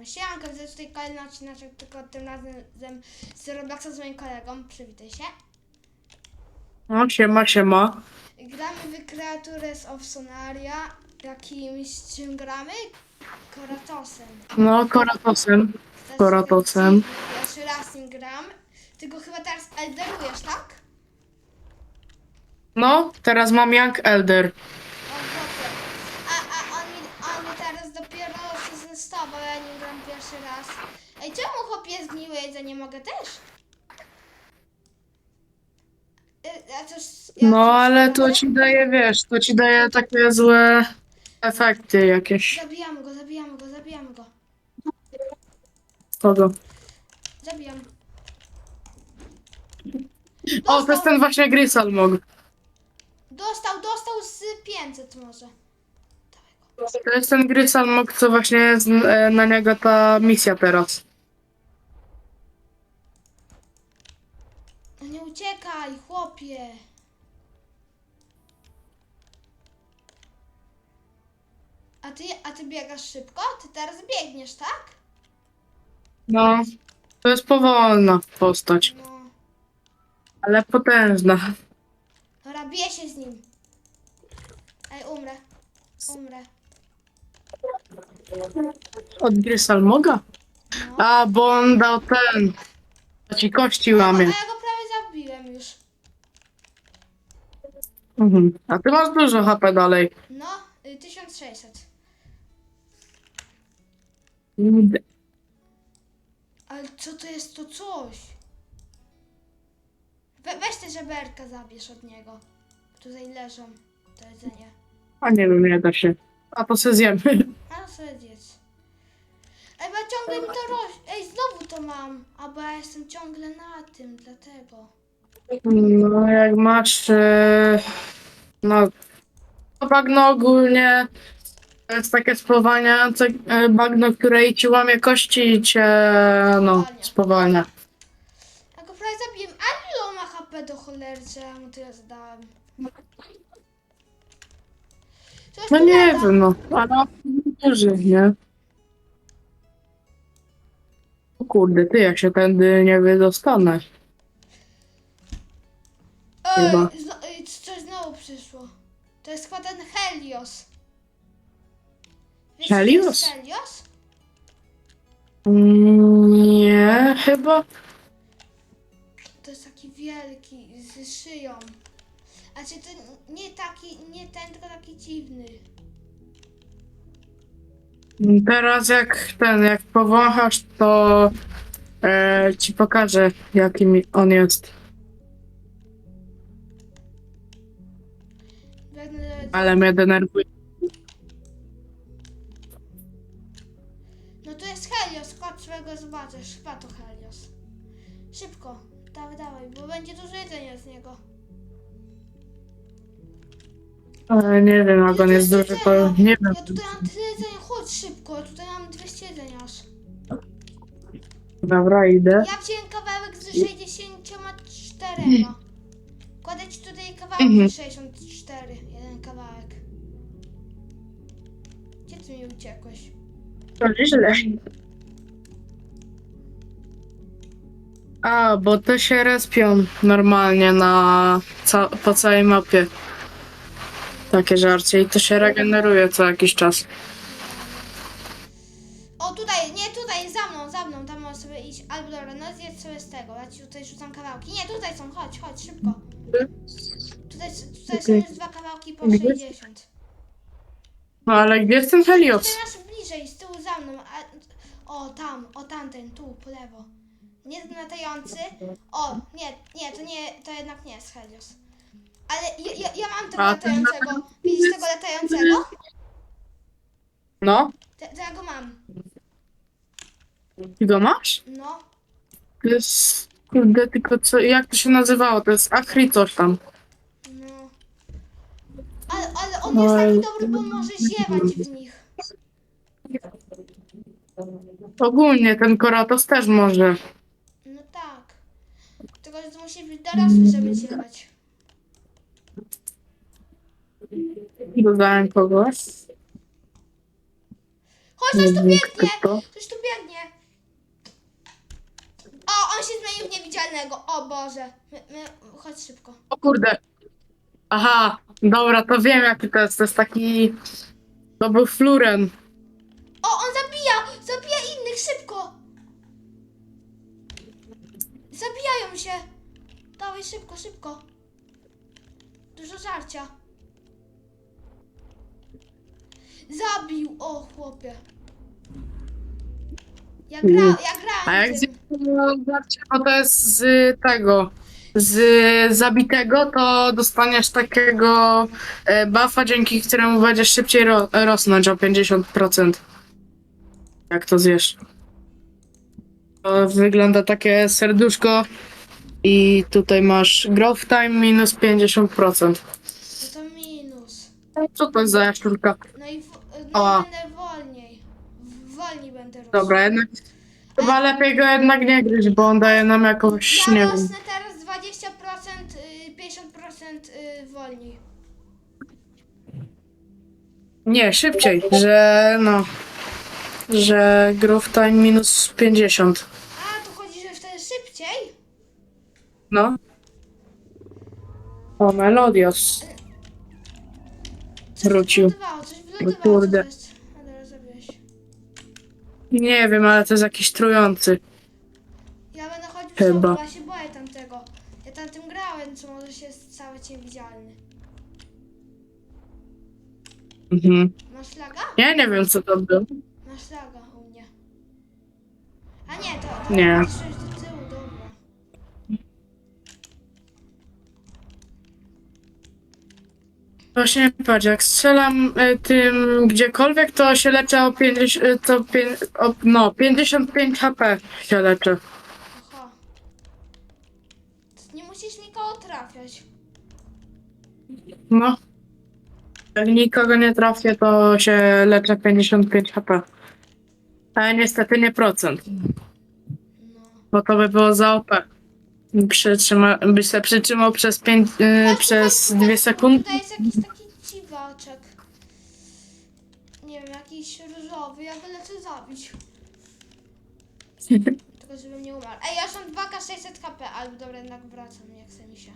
nagramy. Siemanko, widzę tutaj kolejny odcinek, tylko tym razem z Robloxa z moim kolegą. Przywitaj się. No, siema, siema. Gramy w Creatures of Sonaria. Jakimś czym gramy? Koratosem. No, Koratosem. Koratosem. Pierwszy raz nim gram. Ty go chyba teraz elderujesz, tak? No, teraz mam Young Elder. Zgniłe jedzenie mogę też? Y, A coś, ja No, coś ale to ci daje, wiesz, to ci daje takie złe efekty jakieś. Zabijamy go, zabijamy go, zabijamy go. Kogo? Zabijam. O, to jest ten właśnie Grisalmog. Dostał, dostał z 500 może. To jest ten Grisalmog, co właśnie e, na niego ta misja teraz. Uciekaj, chłopie. A ty, a ty biegasz szybko? Ty teraz biegniesz, tak? No, to jest powolna postać, No. ale potężna. Dobra, biję się z nim. Ej, umrę. Umrę. Od Grisalmoga? No. A, bo on dał ten. To ci kości A, a łamie. ja go prawie zabiłem już. Mhm. A ty masz dużo HP dalej. No, y, 1600. Ale co to jest to coś? We, weź te żeberka zabierz od niego. Tutaj leżą to jedzenie. A nie wiem, nie da się. A to se zjemy. A sobie zjedz. Ej, bo ja ciągle mi to rośnie. Ej, znowu to mam. A bo ja jestem ciągle na tym, dlatego. No, jak masz. e, No. to Bagno ogólnie. To jest takie spowalniające e, bagno, które ci łamie kości i cię. No, spowalnia. Ja go prawie zabiłem. A ile on ma HP do cholery, co ja mu tyle zadałem? Coś No tu nie lata. wiem, no. Ale duży, nie? O kurde, ty, ja się tędy nie wydostanę. Chyba. zno, coś znowu przyszło. To jest chyba ten Helios. Wiesz, co to Helios? Helios? Mm, Nie, chyba. To jest taki wielki, z szyją. A czy to nie taki, nie ten, tylko taki dziwny. Teraz jak ten, jak powąchasz, to e, ci pokażę, jakim on jest. Ale mnie denerwuje. No to jest Helios, chodź swego zobaczysz. Chyba to Helios. Szybko, dawaj, dawaj, bo będzie dużo jedzenia z niego. Ale nie wiem, jak on jest duży, to jedzenia? nie wiem. Ja tutaj mam tyle jedzenia, chodź szybko, ja tutaj mam 200 jedzenia aż. Dobra, idę. Ja wziąłem kawałek z 64. Kładę ci tutaj kawałek Mhm. z 64. Ty mi uciekłeś? To źle. A, bo to się respią normalnie na ca po całej mapie. Takie żarcie i to się regeneruje co jakiś czas. O, tutaj, nie tutaj, za mną, za mną, tam możesz sobie iść. Albo dobra, no zjedz sobie z tego. Ja ci tutaj rzucam kawałki. Nie, tutaj są, chodź, chodź, szybko. Tutaj, tutaj są już dwa kawałki po Gdzie? 60. No ale gdzie jest ten Helios? Tutaj masz bliżej, z tyłu za mną. A, o, tam, o tamten, tu, po lewo. Nie ten latający. O, nie, nie, to nie, to jednak nie jest Helios. Ale ja, ja, ja mam tego A, ten latającego. Widzisz tego latającego? No, Te, to ja go mam. ty go masz? No. To jest, kurde, tylko co, jak to się nazywało? To jest Achri coś tam. Ale, ale on No, jest taki dobry, bo może ziewać w nich. Ogólnie ten Koratos też może. No tak. Tylko, że to musi być dorosły, żeby ziewać. Dodałem kogoś. Chodź, coś tu biegnie! Coś tu biegnie. O, on się zmienił w niewidzialnego. O Boże. My, my, chodź szybko. O kurde. Aha, dobra, to wiem jaki to jest. To jest taki... To był Fluren. O, on zabija! Zabija innych, szybko! Zabijają się! Dawaj, szybko, szybko. Dużo żarcia. Zabił! O, chłopie. Ja, gra, ja A grałem jak tym. zobaczcie, bo to jest z tego, z zabitego, to dostaniesz takiego e, buffa, dzięki któremu będziesz szybciej ro rosnąć o 50%. Jak to zjesz. To wygląda takie serduszko i tutaj masz growth time minus 50%. No to minus. Co to jest za jaszczurka? No i, w, no O. będę wolniej. W- Wolniej będę rosł. Dobra, jednak chyba lepiej go jednak nie gryźć, bo on daje nam jakąś, nie Ja wiem. rosnę teraz 20%, 50% y, wolniej. Nie, szybciej, że no, że growth time minus 50. A, tu chodzi, że wtedy szybciej? No. O, Melodios. Coś Wrócił. coś wylądowało. kurde. co to jest? A teraz zabiłeś. Nie wiem, ale to jest jakiś trujący. Ja będę chodził Chyba. Chyba. się boję tamtego. Ja tam tym grałem, co może się stać niewidzialny. Mhm. Masz flaga? Ja nie wiem, co to było. Masz flaga u mnie. A nie, to, to Nie. patrzysz do tyłu, dobra. Właśnie patrz, jak strzelam y, tym gdziekolwiek, to się leczę o 50, y, to pię, o, no, 55 HP się leczę. Trafiać. No. Jak nikogo nie trafię, to się leczę 55 HP. Ale niestety nie procent. No. Bo to by było za OP. Przytrzyma, by się przytrzymał przez, pięć, Ale przez dwie sekundy. Tutaj jest jakiś taki dziwaczek. Nie wiem, jakiś różowy. Ja go lecę zabić. Tylko żebym nie umarł. Ej, ja już mam 2K 600 KP, ale dobra, jednak wracam, nie chce mi się.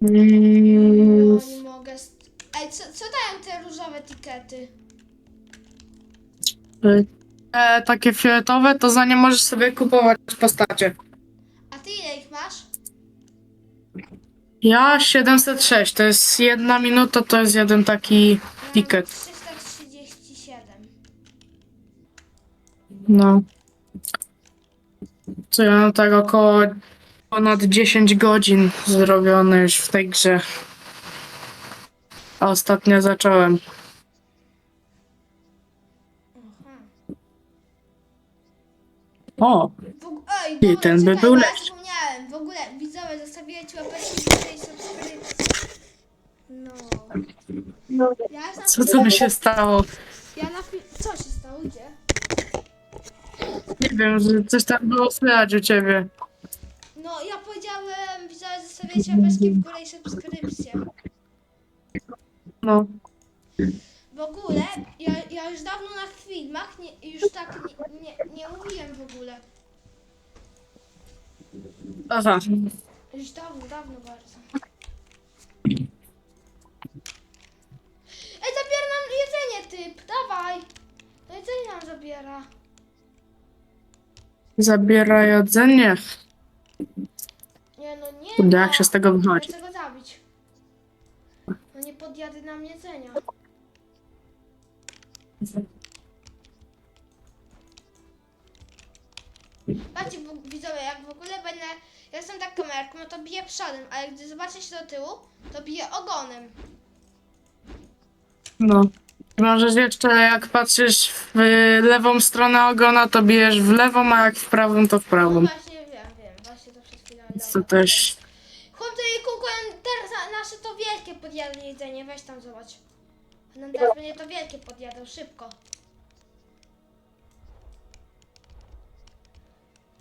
No, nie mogę. st- Ej, co, co dają te różowe tikety? e, takie fioletowe, to za nie możesz sobie kupować postacie. A ty ile ich masz? Ja 706, to jest jedna minuta, to jest jeden taki ticket. No. Co ja mam tak około ponad 10 godzin zrobione już w tej grze. A ostatnio zacząłem. Aha. O, W, og- ej, dobra, ten by czekaj, był bo ja lepszy. zapomniałem. W ogóle, widzowie, zostawiajcie łapeczki w górę i subskrypcję. No. Ja już na co to by się stało? Ja na fi- Co się stało? Gdzie? Nie wiem, że coś tam było słychać u ciebie. No, ja powiedziałem, widzowie, zostawiajcie łapeczki w górę i subskrypcję. No. W ogóle, ja, ja już dawno na filmach nie, już tak nie, nie, nie mówiłem w ogóle. Aha. Już dawno, dawno bardzo. Ej, zabiera nam jedzenie, typ, dawaj. To jedzenie nam zabiera. Zabiera jedzenie. Nie, no nie. Kurde, no. jak się z tego wychodzi? Chcę go zabić. No nie podjady nam jedzenia. Patrzcie, widzowie, jak w ogóle będę... Ja jestem tak kamerką, no to biję przodem, ale gdy zobaczę się do tyłu, to biję ogonem. No. Możesz jeszcze, jak patrzysz w lewą stronę ogona, to bijesz w lewą, a jak w prawą, to w No prawą. właśnie wiem, wiem, właśnie to przed chwilą Co dałem. też... Chłop tutaj kółko, teraz na- nasze to wielkie podjadą jedzenie, weź tam zobacz. Nam teraz będzie to wielkie podjadą, szybko.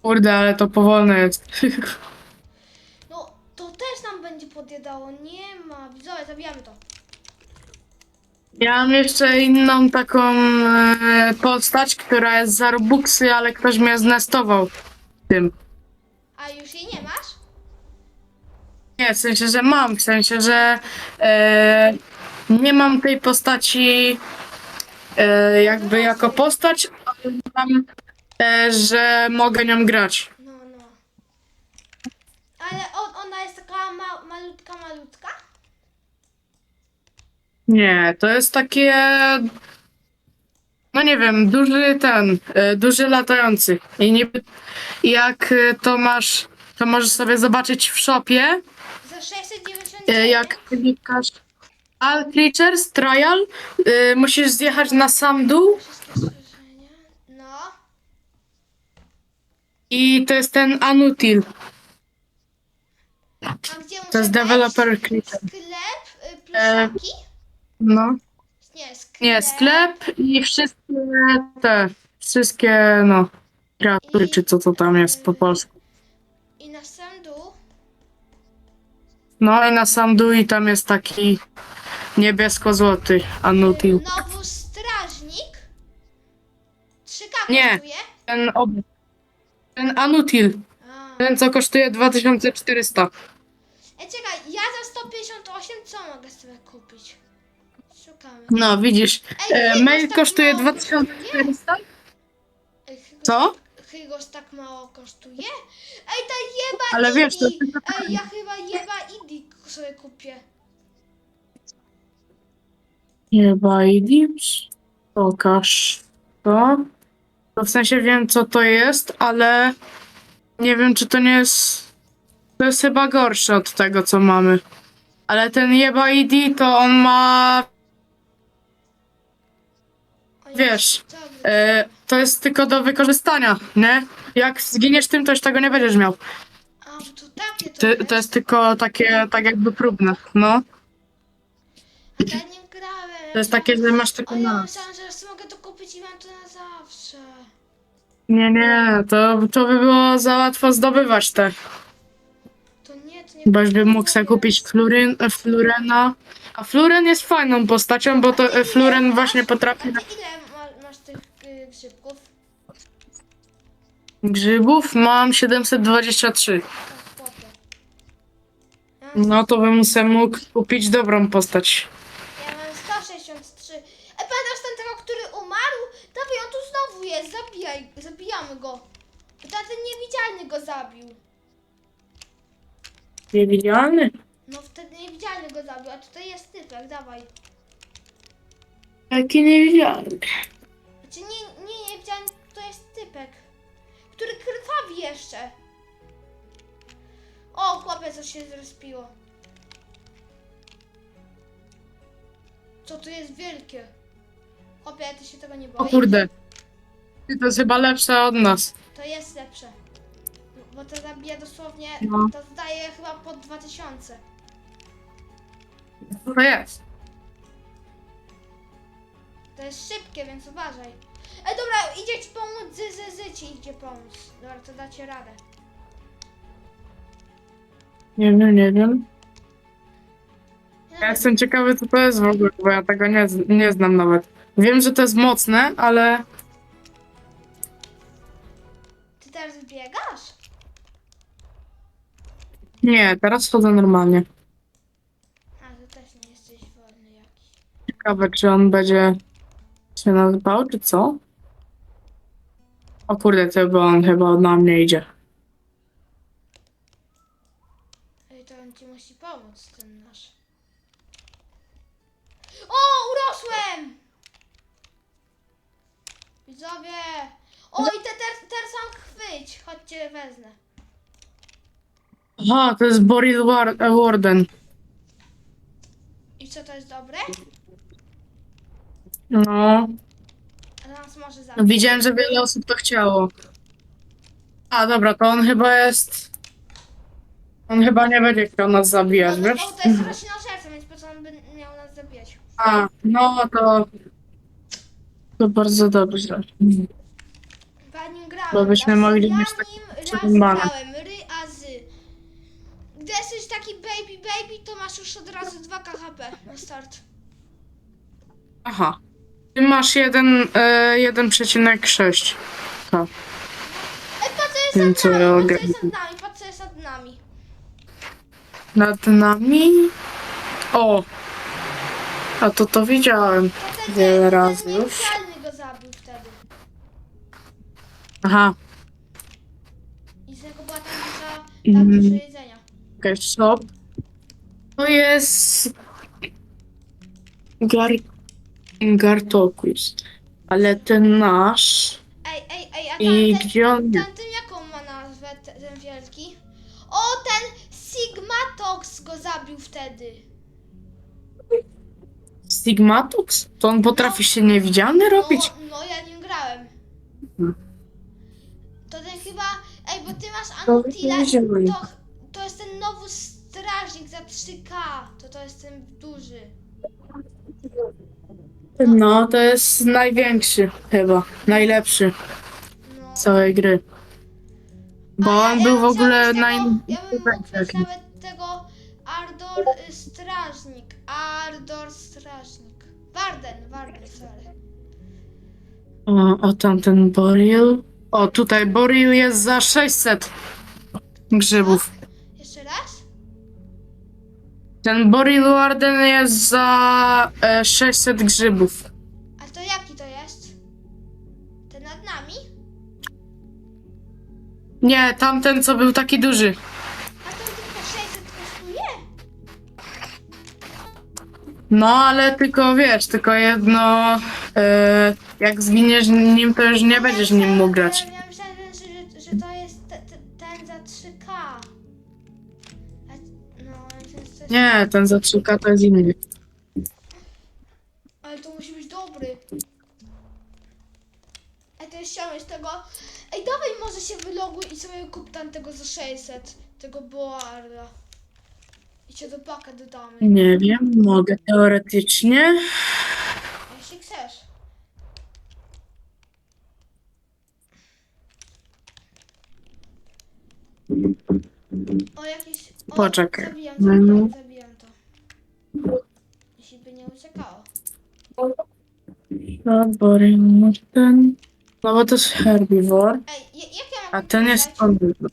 Kurde, ale to powolne jest. No, to też nam będzie podjadało, nie ma. Widzowie, zabijamy to. Ja mam jeszcze inną taką e, postać, która jest za Robuxy, ale ktoś mnie znestował tym. A już jej nie masz? Nie, w sensie, że mam, w sensie, że e, nie mam tej postaci e, jakby jako postać, ale mam, e, że mogę nią grać. No, no. Ale on, ona jest taka ma, malutka, malutka? Nie, to jest takie. No nie wiem, duży ten, e, duży latający. I niby jak e, to masz, to możesz sobie zobaczyć w shopie, Za 699? e, jak klikasz All Creatures Trial, e, musisz zjechać na sam dół Wszystkie strzeżenia. No. i to jest ten Anutil. A gdzie muszę To jest wejść? developer creature. Sklep, y, pluszaki? No. Nie, sklep. Nie, sklep i wszystkie te, wszystkie no, kreatury, czy co to tam jest po polsku. I na sam dół. No i na sam dół i tam jest taki niebiesko-złoty Anutil. Nowy strażnik. 3K Nie. kosztuje. Ten, ob... ten Anutil, A. ten co kosztuje 2400. E, czekaj, ja za 158 co mogę sobie kupić? No widzisz, Ej, e, Hygos mail tak kosztuje mało 2400. Ej, Hygos, Co? Hygos tak mało kosztuje? Ej, ta jeba Ale wiesz, to Indie. tylko Ej, ja chyba jeba Indie sobie kupię. Chyba Idips. Pokaż to. To w sensie wiem co to jest, ale nie wiem czy to nie jest... To jest chyba gorsze od tego co mamy. Ale ten Jeba ID to on ma... Wiesz, E, to jest tylko do wykorzystania, nie? Jak zginiesz tym, to już tego nie będziesz miał. A, to takie to, jest tylko takie, tak jakby próbne, no. A ja nie grałem. To jest takie, że masz tylko O, ja na. myślałam, że mogę to kupić i mam to na zawsze. Nie, nie, to, to by było za łatwo zdobywać te. To nie, to nie Bo już bym mógł sobie kupić fluryn, Flurena. A Fluren jest fajną postacią, bo to e, Fluren właśnie potrafi A ile ma, masz tych y, grzybków? grzybów. Mam 723. O, chłopie. Ja mam, No to bym sobie mógł kupić dobrą postać. ja mam 163. E, pamiętasz ten tego, który umarł? Dawaj, on tu znowu jest, zabijaj, zabijamy go. Bo ten niewidzialny go zabił. Niewidzialny? No wtedy niewidzialny go zabił, a tutaj jest typek, dawaj. Jaki niewidzialny. Znaczy nie, nie niewidzialny, to jest typek. Który krwawi jeszcze. O, chłopie, coś się zrespiło. Co tu jest wielkie? Chłopie, ty się tego nie O boisz? kurde. Ty, To jest chyba lepsze od nas. To jest lepsze. Bo to zabija dosłownie, No. to zdaje chyba pod 2000. To jest. To jest szybkie, więc uważaj. E, dobra, idzie ci pomóc, zy, zy, zy ci idzie pomóc. Dobra, to dacie radę. Nie wiem, nie wiem. Ja jestem ciekawy, co to jest w ogóle, bo ja tego nie, z- nie znam nawet. Wiem, że to jest mocne, ale Ty teraz biegasz? nie, teraz chodzę normalnie. A, to też nie jesteś wolny jakiś. Ciekawe, czy on będzie się nas bał, czy co? O kurde, to bo on chyba na mnie idzie. Ej, to on ci musi pomóc, ten nasz. O, urosłem! Widzowie! O, i te ter, ter sam chwyć. Chodźcie, wezmę. Aha, to jest Boris War Warden. I co, to jest dobre? No, A nas może zabić. widziałem, że wiele osób to chciało. A, dobra, to on chyba jest... On chyba nie będzie chciał nas zabijać, No, wiesz? no, to jest roślinożerca, więc po co on by miał nas zabijać? A, no to... To bardzo dobrze. Chyba nim grałem. Bo byśmy raz- mogli ja mieć tak nim raz przerąbane. grałem, ry a. Gdy jesteś taki baby baby, to masz już od razu 2 KHP na start. Aha. Ty masz jeden, e, 1,6. To. Ej, patrz co jest Tym, nad co ja nami, patrz co ogarnę. jest nad nami, patrz co jest nad nami. Nad nami. O! A to to widziałem. Wiele ten, razy już. niewidzialny go zabił wtedy. Aha. I z tego była tam duża, tam Mm. dużo jedzenia. Okej, stop. To jest... Gar... Gartokus. Ale ten nasz... Ej, ej, ej, a I tamten, gdzie on... tamten jaką ma nazwę, te, ten wielki? O, ten Sigmatox go zabił wtedy. Stigmatux? To on potrafi się niewidzialny robić? No, no ja nim grałem. Hmm. To ten chyba, ej, bo ty masz To Anutila, widziałem. to, to jest ten nowy strażnik za 3K, to to jest ten duży. No, to jest największy chyba. Najlepszy No. całej gry. Bo on był w bym ogóle chciała naj... Ja bym mógł mieć nawet tego Ardor y, Strażnik. Ardor Strażnik. Warden, Warden, sorry. O, o tamten Boril. O, tutaj Boril jest za 600 grzybów. Ten Boril Warden jest za e, 600 grzybów. A to jaki to jest? Ten nad nami? Nie, tamten co był taki duży. A to tylko 600 kosztuje? No, ale tylko wiesz, tylko jedno. E, jak zginiesz nim, to już nie będziesz nim mógł grać. Ja Nie, ten za 3K to jest inny. Ale to musi być dobry. Ej, to jest ściągnąć tego. Ej, dawaj może się wyloguj i sobie kup tam tego za 600. Tego boarda. I cię do paka dodamy. Nie wiem, mogę teoretycznie. Jeśli chcesz. O jakiś... O, Poczekaj. Zabijam, No. zabijam, zabijam to. Jeśli by nie uciekało. No, Boril ten. No bo to jest herbivore. Ej, jak ja mam A ten jest kupować? omnivore.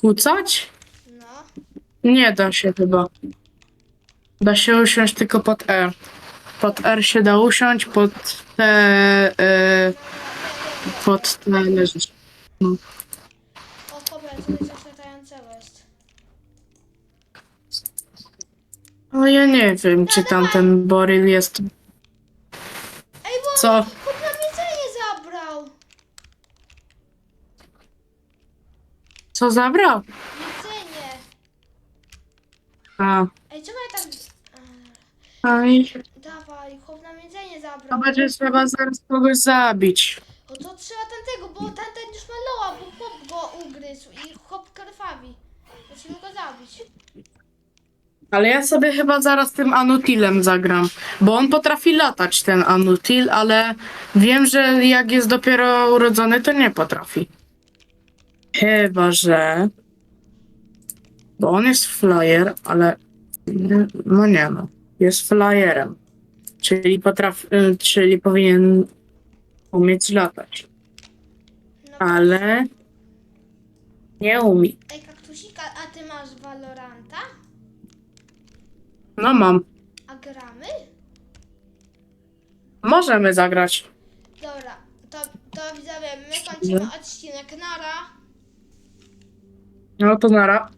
Kucać? No. Nie da się chyba. Da się usiąść tylko pod R. Pod R się da usiąść, pod T, e, Dobra, wiem, wiem, wiem. pod T leżeć. O, to coś jest. No ja nie wiem, czy tamten Boril jest... Ej, bo Co? chłop nam jedzenie zabrał. Co zabrał? Jedzenie. A, Ej, czemu ja tak... aj, Dawaj, chłop nam jedzenie zabrał. będzie trzeba zaraz kogoś zabić. O, to trzeba tamtego, bo tamten już ma loa, bo chłop go ugryzł i chłop krwawi. Musimy go zabić. Ale ja sobie chyba zaraz tym Anutilem zagram, bo on potrafi latać, ten Anutil, ale wiem, że jak jest dopiero urodzony, to nie potrafi. Chyba, że... Bo on jest flyer, ale... No nie no, jest flyerem. Czyli potrafi, y, czyli powinien umieć latać, No, ale nie umie. Ej, kaktusika, a ty masz Valoranta? No mam. A gramy? Możemy zagrać. Dobra, to, to widzowie, my kończymy odcinek. Nara. No to nara.